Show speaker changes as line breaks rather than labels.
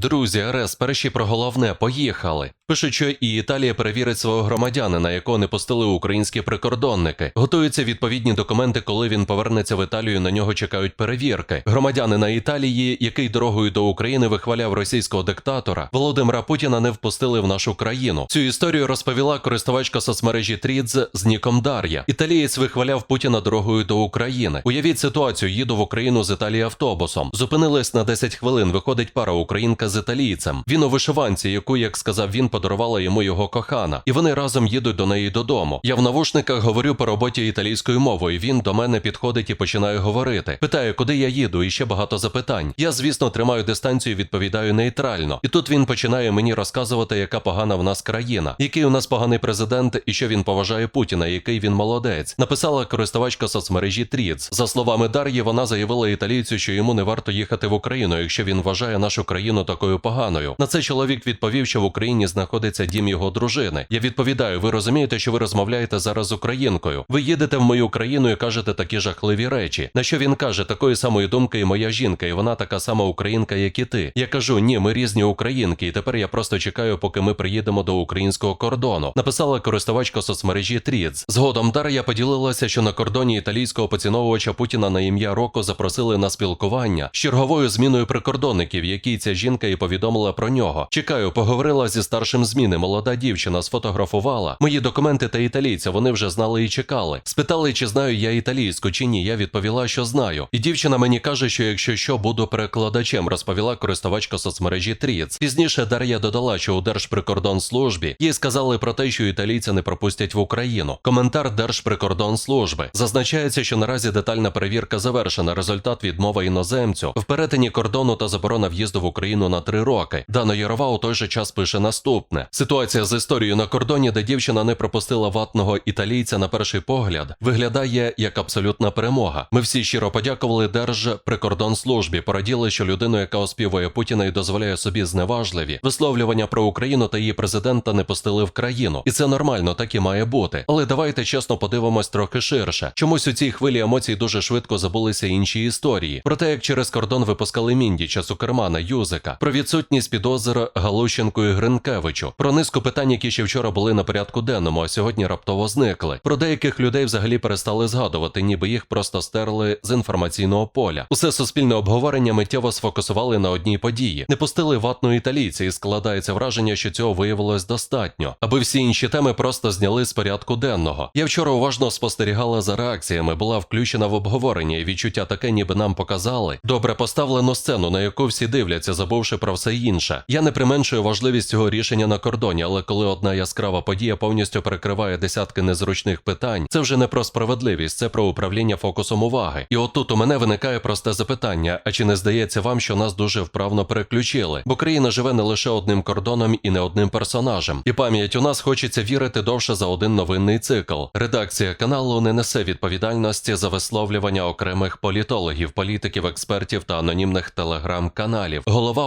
Друзі, РС, перші про головне, поїхали. Пишуть, що і Італія перевірить свого громадянина, якого не пустили українські прикордонники. Готуються відповідні документи, коли він повернеться в Італію. На нього чекають перевірки. Громадянина Італії, який дорогою до України вихваляв російського диктатора, Володимира Путіна не впустили в нашу країну. Цю історію розповіла користувачка соцмережі Трідз з ніком Дар'я. Італієць вихваляв Путіна дорогою до України. Уявіть ситуацію, їду в Україну з Італії автобусом. Зупинились на 10 хвилин. Виходить пара українка з італійцем. Він у вишиванці, яку, як сказав він, подарувала йому його кохана, і вони разом їдуть до неї додому. Я в навушниках говорю по роботі італійською мовою. Він до мене підходить і починає говорити. Питає, куди я їду, і ще багато запитань. Я, звісно, тримаю дистанцію, відповідаю нейтрально. І тут він починає мені розказувати, яка погана в нас країна, який у нас поганий президент, і що він поважає Путіна, який він молодець. Написала користувачка соцмережі Тріц. За словами Дар'ї, вона заявила італійцю, що йому не варто їхати в Україну, якщо він вважає нашу країну такою поганою. На це чоловік відповів, що в Україні знаходиться дім його дружини. Я відповідаю: ви розумієте, що ви розмовляєте зараз з українкою? Ви їдете в мою країну і кажете такі жахливі речі. На що він каже, такої самої думки і моя жінка, і вона така сама українка, як і ти. Я кажу, ні, ми різні українки, і тепер я просто чекаю, поки ми приїдемо до українського кордону. Написала користувачка соцмережі Тріц. Згодом Дар'я поділилася, що на кордоні італійського поціновувача Путіна на ім'я Роко запросили на спілкування з черговою зміною прикордонників, якій ця жінка і повідомила про нього. Чекаю, поговорила зі старшим зміни. Молода дівчина сфотографувала мої документи та італійця. Вони вже знали і чекали. Спитали, чи знаю я італійську чи ні. Я відповіла, що знаю. І дівчина мені каже, що якщо що, буду перекладачем, розповіла користувачка соцмережі Тріц. Пізніше Дар'я додала, що у Держприкордонслужбі їй сказали про те, що італійця не пропустять в Україну. Коментар Держприкордонслужби зазначається, що наразі детальна перевірка завершена. Результат відмова іноземцю в перетині кордону та заборона в'їзду в Україну на три роки. Дана Ярова у той же час пише наступне: ситуація з історією на кордоні, де дівчина не пропустила ватного італійця на перший погляд, виглядає як абсолютна перемога. Ми всі щиро подякували Держприкордонслужбі, пораділи, що людину, яка оспівує Путіна і дозволяє собі зневажливі висловлювання про Україну та її президента не пустили в країну. І це нормально, так і має бути. Але давайте чесно подивимось трохи ширше. Чомусь у цій хвилі емоцій дуже швидко забулися інші історії. Про те, як через кордон випускали Міндіча, Цукермана, Юзика, про відсутність підозр Галущенку і Гринкевичу, про низку питань, які ще вчора були на порядку денному, а сьогодні раптово зникли. Про деяких людей взагалі перестали згадувати, ніби їх просто стерли з інформаційного поля. Усе суспільне обговорення миттєво сфокусували на одній події. Не пустили ватну італійця, і складається враження, що цього виявилось достатньо, аби всі інші теми просто зняли з порядку денного. Я вчора уважно спостерігала за реакціями, була включена в обговорення, і відчуття таке, ніби нам показали добре поставлену сцену, на яку всі дивляться, забувши про все інше. Я не применшую важливість цього рішення на кордоні, але коли одна яскрава подія повністю перекриває десятки незручних питань, це вже не про справедливість, це про управління фокусом уваги. І отут у мене виникає просте запитання: а чи не здається вам, що нас дуже вправно переключили? Бо країна живе не лише одним кордоном і не одним персонажем. І пам'ять у нас хочеться вірити довше за один новинний цикл. Редакція каналу не несе відповідальності за висловлювання окремих політологів, політиків, експертів та анонімних телеграм-каналів. Голова